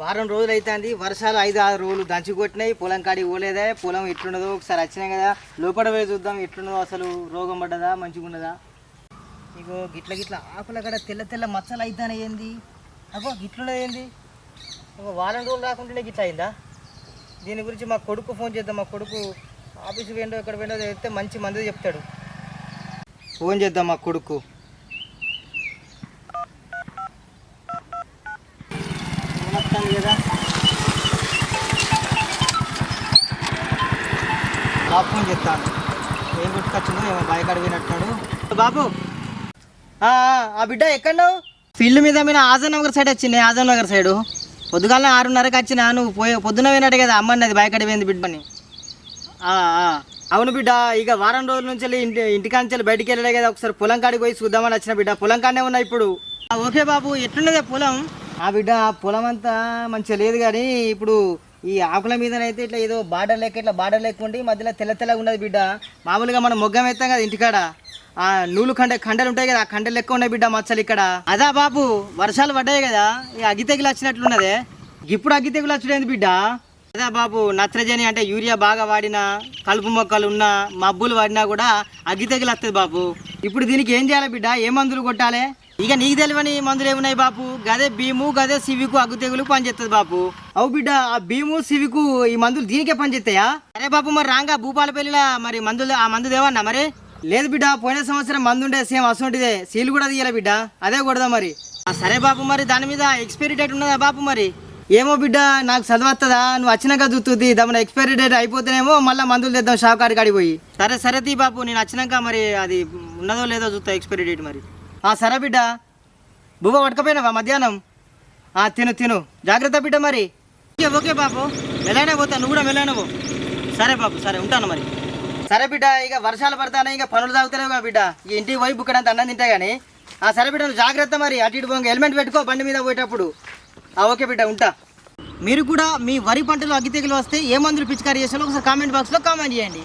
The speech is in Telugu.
వారం రోజులు అవుతుంది వర్షాలు ఐదు ఆరు రోజులు దంచి కొట్టినాయి. పొలం కాడికి పోలేదే. పొలం ఎట్లున్నదో ఒకసారి వచ్చినాయి కదా. లోపల పోయి చూద్దాం ఎట్లున్నదో అసలు రోగం పడ్డదా మంచిగా ఉన్నదా. ఇగో గిట్ల గిట్ల ఆకుల కడ తెల్ల తెల్ల మచ్చలు అవుతానే ఏంది? అగో గిట్లున్నది ఏంది? ఒక వారం రోజులు రాకుండానే గిట్ల అయిందా? దీని గురించి మా కొడుకు ఫోన్ చేద్దాం. మా కొడుకు ఆఫీస్కి వెళ్ళో ఎక్కడ వెళ్ళో చెప్తే మంచి మంది చెప్తాడు. ఫోన్ చేద్దాం మా కొడుకు. బాబు ఫోన్ చెప్తాను ఏం గుర్తుకొచ్చిందో ఏమో బాయికాడ బాబు ఆ, బిడ్డ ఎక్కడున్నావు? ఫీల్డ్ మీద మీద ఆజం నగర్ సైడ్ వచ్చింది ఆజం నగర్ సైడు. పొద్దుగాల ఆరున్నరకి వచ్చిన నువ్వు పోయి పొద్దున పోయినట్టు కదా అమ్మని అది పోయింది బిడ్డని. అవును బిడ్డ ఇక వారం రోజుల నుంచి వెళ్ళి ఇంటి ఇంటికాంచెల్లి బయటికి వెళ్ళలే కదా ఒకసారి పొలం కాడికి పోయి చూద్దామని వచ్చిన బిడ్డ. పొలం కాడనే ఉన్నా ఇప్పుడు. ఓకే బాబు ఎట్లున్నదే పొలం? ఆ బిడ్డ ఆ పొలం అంతా మంచిగా లేదు కానీ ఇప్పుడు ఈ ఆకుల మీదనైతే ఇట్లా ఏదో బార్డర్ లెక్క ఇట్లా బార్డర్ లెక్క ఉండి మధ్యలో తెల్ల తెల్లగా ఉన్నది బిడ్డ. మామూలుగా మనం మొగ్గం ఎత్తాం కదా ఇంటికాడ. ఆ నూలు కండ కండలు ఉంటాయి కదా ఆ కండలు లెక్క ఉన్నాయి బిడ్డ మచ్చలు ఇక్కడ. అదా బాబు వర్షాలు పడ్డాయి కదా ఈ అగ్గి తెగులు వచ్చినట్లున్నదే. ఇప్పుడు అగ్గి తెగులు వచ్చినది బిడ్డ. అదే బాబు నత్రజని అంటే యూరియా బాగా వాడినా కలుపు మొక్కలు ఉన్నా మబ్బులు వాడినా కూడా అగ్గి తెగులు వస్తుంది బాబు. ఇప్పుడు దీనికి ఏం చేయాలి బిడ్డ? ఏ మందులు కొట్టాలి? ఇక నీకు తెలియని మందులు ఏమున్నాయి బాపు గదే భీము గదే సివికు అగ్గు తెగులు పనిచేస్తుంది బాపు అవు బిడ్డ ఆ భీము సివికు ఈ మందులు దీనికే పనిచేస్తాయా అరే బాపు మరి రాంగా భూపాలపల్లిలో మరి మందులు ఆ మందు దేవన్నా మరి? లేదు బిడ్డ పోయిన సంవత్సరం మందు ఉండే సేమ్ అసొంటిదే. సీలు కూడా తీయాలి బిడ్డ. అదే కొడదా మరి. సరే బాపు మరి దాని మీద ఎక్స్పైరీ డేట్ ఉన్నదా బాపు మరి? ఏమో బిడ్డ నాకు చదవత్తదా? నువ్వు వచ్చినాక చూస్తుంది దమన ఎక్స్పైరీ డేట్ అయిపోతేనేమో మళ్ళీ మందులు తెద్దాం షాప్ కాడికి పోయి సరే సరే తీ బాపు నేను వచ్చినాక మరి అది ఉన్నదో లేదో చూస్తా ఎక్స్పైరీ డేట్ మరి. ఆ సరే బిడ్డ. బువ్వ పట్టుకపోయినావా మధ్యాహ్నం? ఆ తిను తిను. జాగ్రత్త బిడ్డ మరి. ఓకే ఓకే బాపు. వెళ్ళైనా పోతా నువ్వు కూడా వెళ్ళైనా పో. సరే బాపు సరే ఉంటాను మరి. సరే బిడ్డ ఇక వర్షాలు పడతానే ఇక పనులు తాగుతానే బిడ్డ. ఇక ఇంటికి పోయి బుక్కడంత అన్నం తింటా కానీ ఆ సరే బిడ్డ నువ్వు జాగ్రత్త మరి. అటు ఇటు పోగా హెల్మెట్ పెట్టుకో బండి మీద పోయేటప్పుడు. ఓకే బిడ్డ ఉంటా. మీరు కూడా మీ వరి పంటలో అగ్గి తెగులు వస్తే ఏ మందులు పిచికారీ చేసాలో ఒకసారి కామెంట్ బాక్స్లో కామెంట్ చేయండి.